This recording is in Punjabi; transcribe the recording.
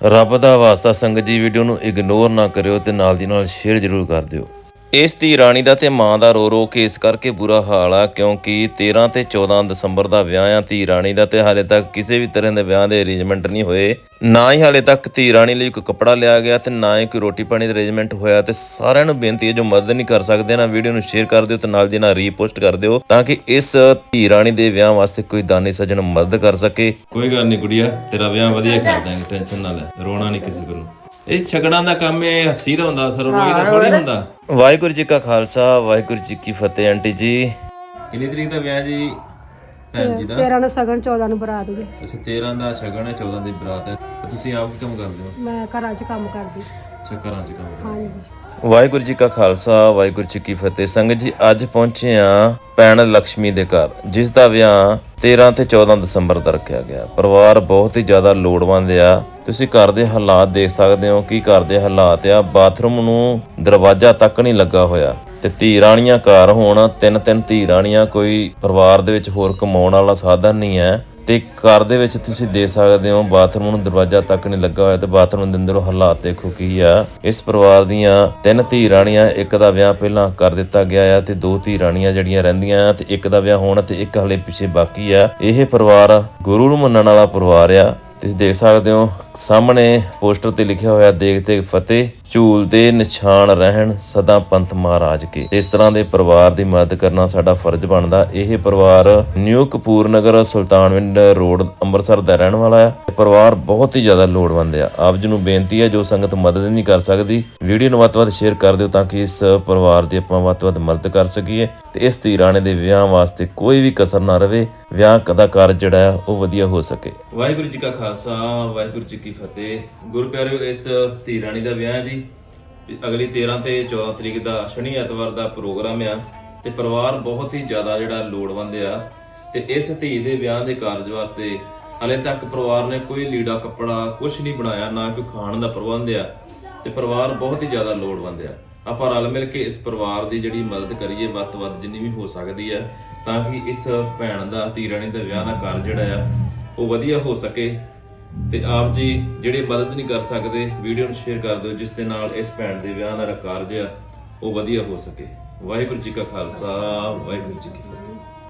ਰੱਬ ਦਾ ਵਾਸਤਾ ਸੰਗਤ ਜੀ ਵੀਡੀਓ ਨੂੰ ਇਗਨੋਰ ਨਾ ਕਰਿਓ ਤੇ ਨਾਲ ਦੀ ਨਾਲ ਸ਼ੇਅਰ ਜ਼ਰੂਰ ਕਰ ਦਿਓ। ਇਸ ਦੀ ਰਾਣੀ ਦਾ ਤੇ ਮਾਂ ਦਾ ਰੋ ਰੋ ਕੇ ਇਸ ਕਰਕੇ ਬੁਰਾ ਹਾਲ ਆ, ਕਿਉਂਕਿ 13 ਤੇ 14 ਦਸੰਬਰ ਦਾ ਵਿਆਹ ਆ, ਧੀ ਰਾਣੀ ਦਾ ਤੇ ਹਾਲੇ ਤੱਕ ਕਿਸੇ ਵੀ ਤਰ੍ਹਾਂ ਦੇ ਵਿਆਹ ਦੇ ਅਰੇਂਜਮੈਂਟ ਨਹੀਂ ਹੋਏ। ਨਾ ਹੀ ਹਾਲੇ ਤੱਕ ਧੀ ਰਾਣੀ ਲਈ ਕੋਈ ਕੱਪੜਾ ਲਿਆ ਗਿਆ ਤੇ ਨਾ ਹੀ ਕੋਈ ਰੋਟੀ ਪਾਣੀ ਦਾ ਅਰੇਂਜਮੈਂਟ ਹੋਇਆ ਤੇ ਸਾਰਿਆਂ ਨੂੰ ਬੇਨਤੀ ਹੈ ਜੋ ਮਦਦ ਨਹੀਂ ਕਰ ਸਕਦੇ ਨਾ ਵੀਡੀਓ ਨੂੰ ਸ਼ੇਅਰ ਕਰ ਦਿਓ ਤੇ ਨਾਲ ਦੀ ਨਾਲ ਰੀਪੋਸਟ ਕਰ ਦਿਓ ਤਾਂ ਕਿ ਇਸ ਧੀ ਰਾਣੀ ਦੇ ਵਿਆਹ ਵਾਸਤੇ ਕੋਈ ਦਾਨੀ ਸੱਜਣ ਮਦਦ ਕਰ ਸਕੇ। ਕੋਈ ਗੱਲ ਨਹੀਂ ਗੁੜੀਆ ਤੇਰਾ ਵਿਆਹ ਵਧੀਆ ਕਰ ਦਾਂਗੇ ਟੈਨਸ਼ਨ ਨਾ ਲੈ, ਰੋਣਾ ਨਹੀਂ ਕਿਸੇ ਕੋਲੋਂ। ਇਹ ਛਗੜਾਂ ਦਾ ਕੰਮ ਇਹ ਹੱਸੀ ਦਾ ਹੁੰਦਾ ਸਰ ਰੋਈ ਦਾ ਥੋੜੀ ਹੁੰਦਾ। ਵਾਹਿਗੁਰੂ ਜੀ ਕਾ ਖਾਲਸਾ ਵਾਹਿਗੁਰੂ ਜੀ ਕੀ ਫਤਿਹ ਆਂਟੀ ਜੀ। ਕਿੰਨੀ ਤਰੀਕ ਦਾ ਵਿਆਹ ਜੀ ਭੈਣ ਜੀ ਦਾ? 13 ਨੂੰ ਸਗਨ 14 ਨੂੰ ਬਰਾਤ ਜੀ। ਅੱਛਾ 13 ਦਾ ਸ਼ਗਨ ਹੈ 14 ਦੀ ਬਰਾਤ ਹੈ। ਤੁਸੀਂ ਆਪ ਕੰਮ ਕਰਦੇ ਹੋ? ਮੈਂ ਘਰਾਂ 'ਚ ਕੰਮ ਕਰਦੀ। ਅੱਛਾ ਘਰਾਂ 'ਚ ਕੰਮ ਕਰਦੇ। ਹਾਂਜੀ। ਵਾਹਿਗੁਰੂ ਜੀ ਕਾ ਖਾਲਸਾ ਵਾਹਿਗੁਰੂ ਜੀ ਕੀ ਫਤਿਹ। ਸੰਗਤ ਜੀ ਅੱਜ ਪਹੁੰਚੇ ਆ ਭੈਣ ਲక్ష్ਮੀ ਦੇ ਘਰ, ਜਿਸ ਦਾ ਵਿਆਹ 13 ਤੇ 14 ਦਸੰਬਰ ਦਾ ਰੱਖਿਆ ਗਿਆ। ਪਰਿਵਾਰ ਬਹੁਤ ਹੀ ਜ਼ਿਆਦਾ ਲੋੜਵੰਦ ਆ। ਤੁਸੀਂ ਘਰ ਦੇ ਹਾਲਾਤ ਦੇਖ ਸਕਦੇ ਹੋ ਕਿ ਘਰ ਦੇ ਹਾਲਾਤ ਆ। ਬਾਥਰੂਮ ਨੂੰ ਦਰਵਾਜ਼ਾ ਤੱਕ ਨਹੀਂ ਲੱਗਾ ਹੋਇਆ ਤੇ ਧੀ ਰਾਣੀਆਂ ਘਰ ਹੋਣ ਤਿੰਨ ਤਿੰਨ ਧੀ ਰਾਣੀਆਂ ਕੋਈ ਪਰਿਵਾਰ ਦੇ ਵਿੱਚ ਹੋਰ ਕਮਾਉਣ ਵਾਲਾ ਸਾਧਨ ਨਹੀਂ ਹੈ। ਤੇ ਘਰ ਦੇ ਵਿੱਚ ਤੁਸੀਂ ਦੇਖ ਸਕਦੇ ਹੋ, ਬਾਥਰੂਮ ਨੂੰ ਦਰਵਾਜ਼ਾ ਤੱਕ ਨਹੀਂ ਲੱਗਾ ਹੋਇਆ ਤੇ ਬਾਥਰੂਮ ਦੇ ਅੰਦਰੋਂ ਹਾਲਾਤ ਦੇਖੋ ਕੀ ਆ। ਇਸ ਪਰਿਵਾਰ ਦੀਆਂ ਤਿੰਨ ਧੀ ਰਾਣੀਆਂ, ਇੱਕ ਦਾ ਵਿਆਹ ਪਹਿਲਾਂ ਕਰ ਦਿੱਤਾ ਗਿਆ ਆ ਤੇ ਦੋ ਧੀ ਰਾਣੀਆਂ ਜਿਹੜੀਆਂ ਰਹਿੰਦੀਆਂ ਆ ਤੇ ਇੱਕ ਦਾ ਵਿਆਹ ਹੋਣ ਤੇ ਇੱਕ ਹਲੇ ਪਿੱਛੇ ਬਾਕੀ ਆ। ਇਹ ਪਰਿਵਾਰ ਗੁਰੂ ਨੂੰ ਮੰਨਣ ਵਾਲਾ ਪਰਿਵਾਰ ਆ। ਤੁਸੀਂ ਦੇਖ ਸਕਦੇ ਹੋ, ਸਾਹਮਣੇ ਪੋਸਟਰ ਤੇ ਲਿਖਿਆ ਹੋਇਆ, ਦੇਖ ਤੇ ਫਤਿਹ। ਝੂਲਦੇ ਨਿਸ਼ਾਨ ਰਹਿਣ ਸਦਾ ਪੰਥ ਮਹਾਰਾਜ ਕੇ। ਇਸ ਤਰ੍ਹਾਂ ਦੇ ਪਰਿਵਾਰ ਦੀ ਮਦਦ ਕਰਨਾ ਸਾਡਾ ਫਰਜ਼ ਬਣਦਾ। ਇਹ ਪਰਿਵਾਰ ਨਿਊ ਕਪੂਰ ਨਗਰ ਸੁਲਤਾਨਵਿੰਡ ਰੋਡ ਅੰਮ੍ਰਿਤਸਰ ਦਾ ਰਹਿਣ ਵਾਲਾ ਹੈ। ਪਰਿਵਾਰ ਬਹੁਤ ਹੀ ਜ਼ਿਆਦਾ ਲੋੜਵੰਦ ਆ। ਆਪ ਜੀ ਨੂੰ ਬੇਨਤੀ ਹੈ, ਜੋ ਸੰਗਤ ਮਦਦ ਨਹੀਂ ਕਰ ਸਕਦੀ, ਵੀਡੀਓ ਨੂੰ ਵੱਧ ਤੋਂ ਵੱਧ ਸ਼ੇਅਰ ਕਰ ਦਿਓ ਤਾਂ ਕਿ ਇਸ ਪਰਿਵਾਰ ਦੀ ਆਪਾਂ ਵੱਧ ਤੋਂ ਵੱਧ ਮਦਦ ਕਰ ਸਕੀਏ। ਤੇ ਇਸ ਧੀ ਰਾਣੇ ਦੇ ਵਿਆਹ ਵਾਸਤੇ ਕੋਈ ਵੀ ਕਸਰ ਨਾ ਰਵੇ। ਵਿਆਹ ਕਦਾ ਕਾਰਜ ਜਿਹੜਾ ਹੈ ਉਹ ਵਧੀਆ ਹੋ ਸਕੇ। ਵਾਹਿਗੁਰੂ ਜੀ ਕਾ ਖਾਲਸਾ, ਵਾਹਿਗੁਰੂ ਜੀ ਕੀ ਫਤਿਹ। ਗੁਰੂ ਪਿਆਰਿਓ ਇਸ ਧੀ ਰਾਣੀ ਦਾ ਵਿਆਹ ਜੀ। ਜੀ ਅਗਲੀ 13 ਤੇ 14 ਤਰੀਕ ਦਾ ਸ਼ਨੀ ਐਤਵਾਰ ਦਾ ਪ੍ਰੋਗਰਾਮ ਆ ਤੇ ਪਰਿਵਾਰ ਬਹੁਤ ਹੀ ਜ਼ਿਆਦਾ ਜਿਹੜਾ ਲੋੜਵੰਦ ਆ ਤੇ ਇਸ ਧੀ ਦੇ ਵਿਆਹ ਦੇ ਕਾਰਜ ਵਾਸਤੇ ਹਲੇ ਤੱਕ ਪਰਿਵਾਰ ਨੇ ਕੋਈ ਲੀੜਾ ਕੱਪੜਾ ਕੁਝ ਨਹੀਂ ਬਣਾਇਆ, ਨਾ ਕੋਈ ਖਾਣ ਦਾ ਪ੍ਰਬੰਧ ਆ ਤੇ ਪਰਿਵਾਰ ਬਹੁਤ ਹੀ ਜ਼ਿਆਦਾ ਲੋੜਵੰਦ ਆ। ਆਪਾਂ ਰਲ ਮਿਲ ਕੇ ਇਸ ਪਰਿਵਾਰ ਦੀ ਜਿਹੜੀ ਮਦਦ ਕਰੀਏ, ਵੱਧ ਤੋਂ ਵੱਧ ਜਿੰਨੀ ਵੀ ਹੋ ਸਕਦੀ ਆ, ਤਾਂ ਕਿ ਇਸ ਭੈਣ ਦਾ, ਧੀ ਰਾਣੀ ਦਾ ਵਿਆਹ ਦਾ ਕਾਰਜ ਜਿਹੜਾ ਆ, ਉਹ ਵਧੀਆ ਹੋ ਸਕੇ ਤੇ ਆਪ ਜੀ ਜਿਹੜੇ ਮਦਦ ਨਹੀਂ ਕਰ ਸਕਦੇ, ਵੀਡੀਓ ਨੂੰ ਸ਼ੇਅਰ ਕਰ ਦਿਓ, ਜਿਸ ਦੇ ਨਾਲ ਇਸ ਭੈਣ ਦੇ ਵਿਆਹ ਦਾ ਕਾਰਜ ਆ, ਉਹ ਵਧੀਆ ਹੋ ਸਕੇ। ਵਾਹਿਗੁਰੂ ਜੀ ਕਾ ਖਾਲਸਾ, ਵਾਹਿਗੁਰੂ ਜੀ ਕੀ ਫਤਿਹ।